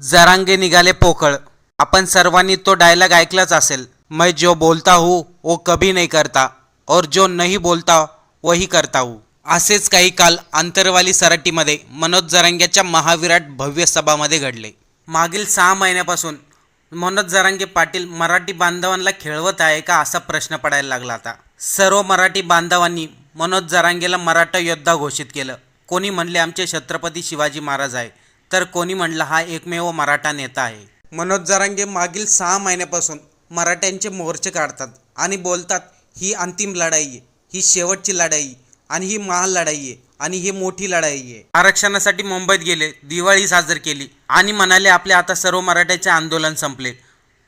जरांगे निघाले पोकळ. आपण सर्वांनी तो डायलॉग ऐकलाच असेल. मैं जो बोलता हूँ वो कभी नहीं करता. और जो नहीं बोलता वही करता हूँ. असेच काही काल आंतरवाली सराटीमध्ये मनोज जरांगेच्या महाविराट भव्य सभामध्ये घडले. मागील सहा महिन्यापासून मनोज जरांगे पाटील मराठी बांधवांना खेळवत आहे का असा प्रश्न पडायला लागला आता सर्व मराठी बांधवांनी मनोज जरांगेला मराठा योद्धा घोषित केलं. कोणी म्हणले आमचे छत्रपती शिवाजी महाराज आहे. तर कोणी म्हणलं हा एकमेव मराठा नेता आहे. मनोज जरांगे मागील सहा महिन्यापासून मराठ्यांचे मोर्चे काढतात आणि बोलतात ही अंतिम लढाई आहे ही शेवटची लढाई आणि ही महाल लढाई आहे आणि ही मोठी लढाई आहे. आरक्षणासाठी मुंबईत गेले दिवाळी साजरी केली आणि म्हणाले आपले आता सर्व मराठ्याचे आंदोलन संपले.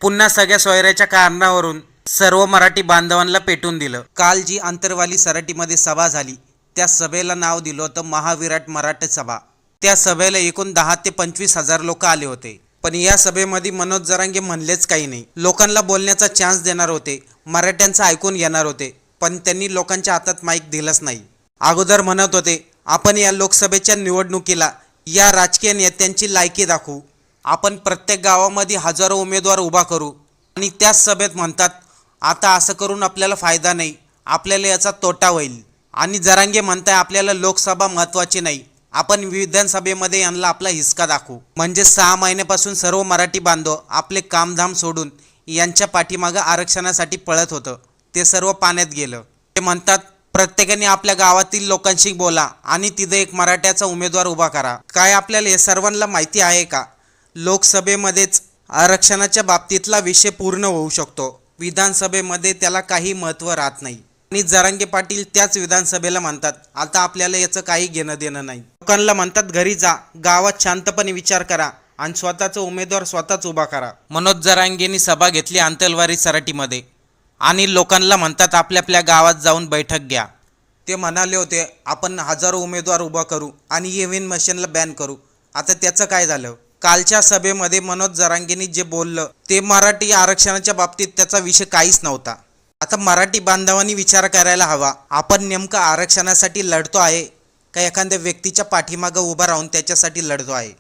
पुन्हा सगळ्या सोयऱ्याच्या कारणावरून सर्व मराठी बांधवांना पेटून दिलं. काल जी आंतरवाली सराटीमध्ये सभा झाली त्या सभेला नाव दिलं होतं महाविराट मराठा सभा. त्या सभेला एकूण दहा ते पंचवीस हजार लोक आले होते. पण या सभेमध्ये मनोज जरांगे म्हणलेच काही नाही. लोकांना बोलण्याचा चान्स देणार होते. मराठ्यांचं ऐकून घेणार होते. पण त्यांनी लोकांच्या हातात माईक दिलंच नाही. अगोदर म्हणत होते आपण या लोकसभेच्या निवडणुकीला या राजकीय नेत्यांची लायकी दाखवू. आपण प्रत्येक गावामध्ये हजारो उमेदवार उभा करू. आणि त्याच सभेत म्हणतात आता असं करून आपल्याला फायदा नाही. आपल्याला याचा तोटा होईल. आणि जरांगे म्हणताय आपल्याला लोकसभा महत्त्वाची नाही. आपण विधानसभेमध्ये यांना आपला हिसका दाखवू. म्हणजे सहा महिन्यापासून सर्व मराठी बांधव आपले कामधाम सोडून यांच्या पाठीमागं आरक्षणासाठी पळत होतं. ते सर्व पाण्यात गेलं. ते म्हणतात प्रत्येकाने आपल्या गावातील लोकांशी बोला आणि तिथे एक मराठ्याचा उमेदवार उभा करा. काय आपल्याला हे सर्वांना माहिती आहे का? लोकसभेमध्येच आरक्षणाच्या बाबतीतला विषय पूर्ण होऊ शकतो. विधानसभेमध्ये त्याला काही महत्त्व राहत नाही. आणि जरांगे पाटील त्याच विधानसभेला म्हणतात आता आपल्याला याचं काही घेणं देणं नाही. लोकांना म्हणतात घरी जा गावात शांतपणे विचार करा आणि स्वतःचा उमेदवार स्वतःच उभा करा. मनोज जरांगेंनी सभा घेतली आंतलवारी सराटीमध्ये. आणि लोकांना म्हणतात आपल्या आपल्या गावात जाऊन बैठक घ्या. ते म्हणाले होते आपण हजारो उमेदवार उभा करू आणि ईव्हीएम मशीनला बॅन करू. आता त्याचं काय झालं? कालच्या सभेमध्ये मनोज जरांगेंनी जे बोललं ते मराठी आरक्षणाच्या बाबतीत त्याचा विषय काहीच नव्हता. आता मराठी बांधवांनी विचार करायला हवा. आपण नेमकं आरक्षणासाठी लढतो आहे का? एखाद्या व्यक्तीच्या पाठीमागं उभा राहून त्याच्यासाठी लढतो आहे.